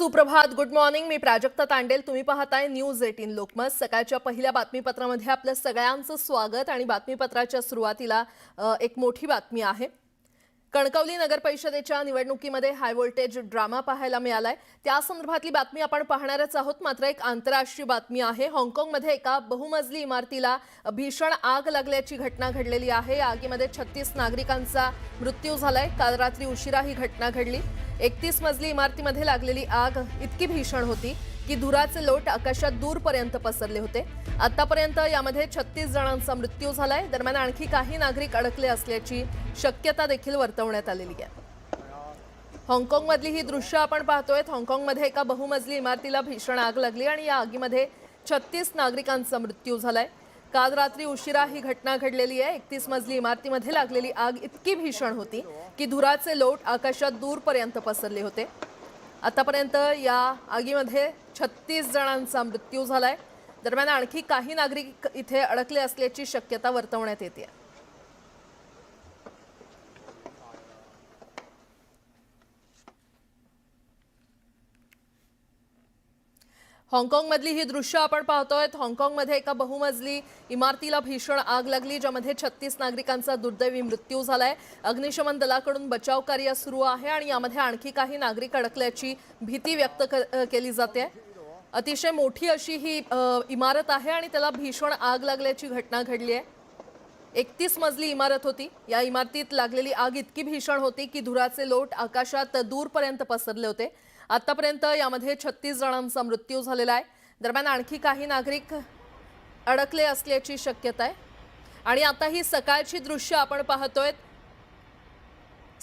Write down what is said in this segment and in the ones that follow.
सुप्रभात. Good morning मी प्राजक्ता तांडेल. तुम्ही पाहताय न्यूज एटीन लोकमत. सकाळच्या पहिल्या बातमीपत्रामध्ये आपलं सगळ्यांचं स्वागत आणि बातमीपत्राच्या सुरुवातीला एक मोठी बातमी आहे. कणकवली नगर परिषदेच्या निवडणुकीमध्ये हाय व्होल्टेज ड्रामा पाहायला मिळालाय. त्या संदर्भातली बातमी आपण पाहणारच आहोत. मात्र एक आंतरराष्ट्रीय बातमी आहे. हाँगकाँगमध्ये एका बहुमजली इमारतीला भीषण आग लागल्याची घटना घडलेली आहे. या आगीमध्ये छत्तीस नागरिकांचा मृत्यू झालाय. काल रात्री उशिरा ही घटना घडली. एकतीस मजली इमारतीमध्ये लागलेली आग इतकी भीषण होती की धुराचे लोट आकाशात दूरपर्यंत पसरले होते. आतापर्यंत यामध्ये छत्तीस जणांचा मृत्यू झालाय. दरम्यान आणखी काही नागरिक अडकले असल्याची शक्यता देखील वर्तवण्यात आलेली आहे. हाँगकाँगमधली ही दृश्य आपण पाहतोय. हाँगकाँगमध्ये एका बहुमजली इमारतीला भीषण आग लागली आणि या आगीमध्ये छत्तीस नागरिकांचा मृत्यू झालाय. काल रात्री उशिरा ही घटना घडलेली आहे. एकतीस मजली इमारतीमध्ये लागलेली आग इतकी भीषण होती की धुराचे लोट आकाशात दूरपर्यंत पसरले होते. आतापर्यंत या आगीमध्ये छत्तीस जणांचा मृत्यू झालाय. दरम्यान आणखी काही नागरिक इथे अडकले असल्याची शक्यता वर्तवण्यात येते. हाँगकाँगमधली ही दृश्य आपण पाहतोय. हाँगकाँगमध्ये एका बहुमजली इमारतीला भीषण आग लागली ज्यामध्ये छत्तीस नागरिकांचा दुर्दैवी मृत्यू झालाय. अग्निशमन दलाकडून बचाव कार्य सुरू आहे आणि यामध्ये आणखी काही नागरिक अडकल्याची भीती व्यक्त केली जाते. अतिशय मोठी अशी ही इमारत आहे आणि त्याला भीषण आग लागल्याची घटना घडली आहे. एकतीस मजली इमारत होती. या इमारतीत लागलेली आग इतकी भीषण होती की धुराचे लोट आकाशात दूरपर्यंत पसरले होते. आतापर्यंत यामध्ये छत्तीस जणांचा मृत्यू झालेला आहे. दरम्यान आणखी काही नागरिक अडकले असल्याची शक्यता आहे. आणि आता ही सकाळची दृश्य आपण पाहतोय.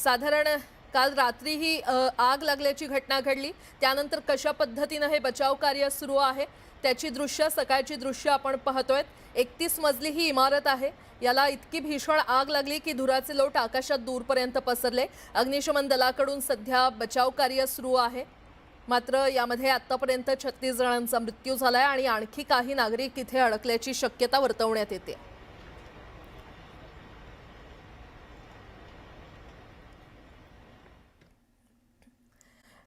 साधारण काल रात्री ही आग लागल्याची घटना घडली. त्यानंतर कशा पद्धतीनं हे बचाव कार्य सुरू आहे त्याची दृश्य सकाळची दृश्य आपण पाहतोय. एकतीस मजली ही इमारत आहे. याला इतकी भीषण आग लागली की धुराचे लोट आकाशात दूरपर्यंत पसरले. अग्निशमन दलाकडून सध्या बचाव कार्य सुरू आहे. मात्र यामध्ये आतापर्यंत छत्तीस जणांचा मृत्यू झालाय आणि आणखी काही नागरिक इथे अडकल्याची शक्यता वर्तवण्यात येते.